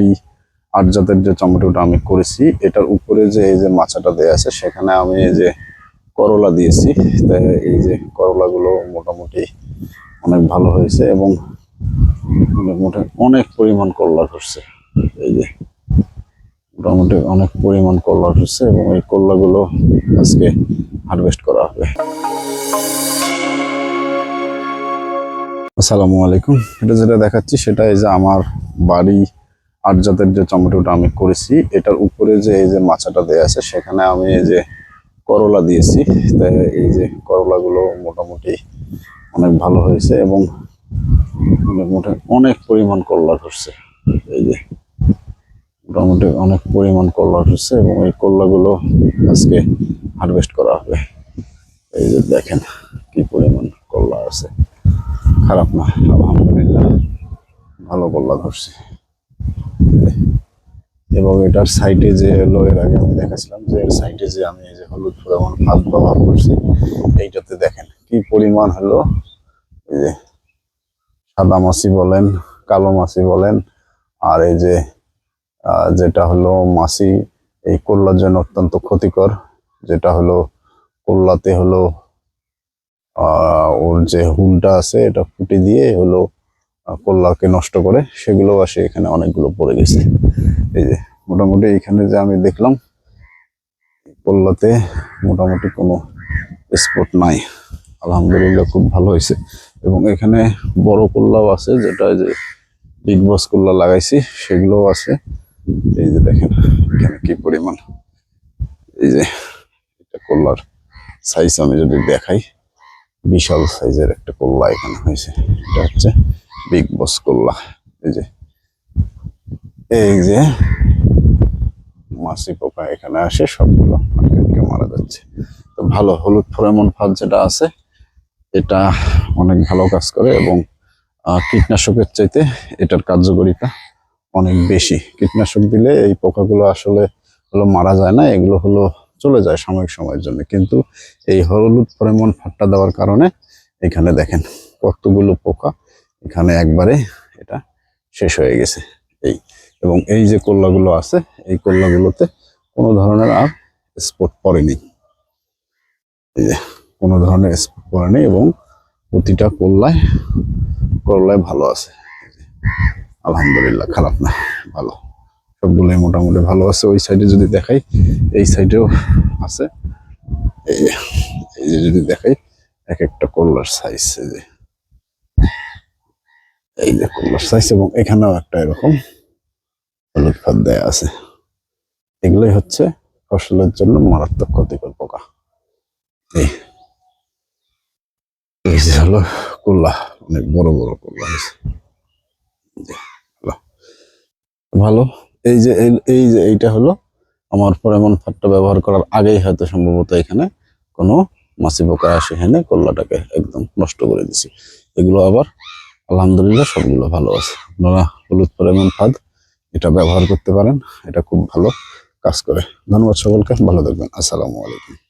এই আট জাতের যে টমেটোটা আমি করেছি, এটার উপরে যে এই যে মাচাটা দেয়া আছে, সেখানে আমি এই যে করলা দিয়েছি। তাই এই যে করলাগুলো মোটামুটি অনেক ভালো হয়েছে এবং মোটামুটি অনেক পরিমাণ করলা ধরছে। এই যে মোটামুটি অনেক পরিমাণ করলা ধরছে এবং এই করলাগুলো আজকে হারভেস্ট করা হবে। আসসালামু আলাইকুম। এটা যেটা দেখাচ্ছি, সেটা এই যে আমার বাড়ি আট জাতের যে টমেটোটা আমি করেছি, এটার উপরে যে এই যে মাচাটা দেয়া আছে, সেখানে আমি এই যে করলা দিয়েছি। তাই এই যে করলাগুলো মোটামুটি অনেক ভালো হয়েছে এবং মোটামুটি অনেক পরিমাণ করলা ধরছে। এই যে মোটামুটি অনেক পরিমাণ করলা ধরছে এবং এই করলাগুলো আজকে হারভেস্ট করা হবে। এই যে দেখেন কি পরিমাণ করলা আছে। খারাপ না, আলহামদুলিল্লাহ, ভালো করলা ধরছে। এবং এটার সাইডে যে হলো এর আগে আমি দেখাছিলাম, যে এর সাইডে যে আমি এই যে হলুদ পরিমাণ ভাত ব্যবহার করছি, এইটাতে দেখেন কি পরিমাণ হলো? এই যে সাদা মাছি বলেন, কালো মাছি বলেন, আর এই যে যেটা হলো মাছি, এই করলার জন্য অত্যন্ত ক্ষতিকর। যেটা হলো করলাতে হলো ওর যে হুলটা আছে, এটা ফুটে দিয়ে হলো কল্লাকে নষ্ট করে সেগুলো আসে এখানে অনেকগুলো পড়ে গেছে। এই যে, মোটামুটি এখানে যে আমি দেখলাম কল্লাতে মোটামুটি কোনো স্পট নাই। আলহামদুলিল্লাহ খুব ভালো হয়েছে। এবং এখানে বড় কল্লাও আছে, যেটা যে বিগ বস কল্লা লাগাইছি, সেগুলোও আছে। এই যে দেখেন, এখানে কি পরিমাণ। এই যে এটা কল্লার সাইজ আমি যদি দেখাই, বিশাল সাইজের একটা কল্লা এখানে হয়েছে। এটা হচ্ছে বিগ বস কল্লা এই যে এই যে মাছি পোকা এখানে আসে, সবগুলো মারা যাচ্ছে। তো ভালো, হলুদ ফোরেমন ফাঁদ যেটা আছে, এটা অনেক ভালো কাজ করে এবং কীটনাশকের চাইতে এটার কার্যকারিতা অনেক বেশি। কীটনাশক দিলে এই পোকাগুলো আসলে হলো মারা যায় না, এগুলো হলো চলে যায় সাময়িক সময়ের জন্য। কিন্তু এই হলুদ পরিমাণ ফাটটা দেওয়ার কারণে এখানে দেখেন কতগুলো পোকা এখানে একবারে এটা শেষ হয়ে গেছে। এই এবং এই যে কল্লাগুলো আছে, এই কল্লাগুলোতে কোনো ধরনের আর স্পট পড়েনি। কোনো ধরনের স্পট পড়েনি এবং প্রতিটা কল্লায় করলায় ভালো আছে। আলহামদুলিল্লাহ, খারাপ না, ভালো। সবগুলোই মোটামুটি ভালো আছে। ওই সাইডে যদি দেখাই, এই সাইডেও আছে। এই যে এই যে যদি দেখাই, এক একটা কল্লার সাইজ এই যে। এই যে কল্লার সাইজ এবং এখানেও একটা এরকম। ফাঁদ দেয়া আছে। এগুলোই হচ্ছে ফসলের জন্য মারাত্মক ক্ষতিকর পোকা। হলো কল্লা, অনেক বড় বড় কল্লা হয়েছে। ভালো। এই যে, এই- যে, এইটা হলো আমার পরেমন ফাটটা ব্যবহার করার আগেই হয়তো সম্ভবত এখানে কোনো মাছি পোকা আসে এখানে কল্লাটাকে একদম নষ্ট করে দিছি এগুলো আবার আলহামদুলিল্লাহ সবগুলো ভালো আছে। আপনারা হলুদ পরিমাণ ফাঁদ এটা ব্যবহার করতে পারেন, এটা খুব ভালো কাজ করে। ধন্যবাদ সকলকে, ভালো থাকবেন। আসসালামু আলাইকুম।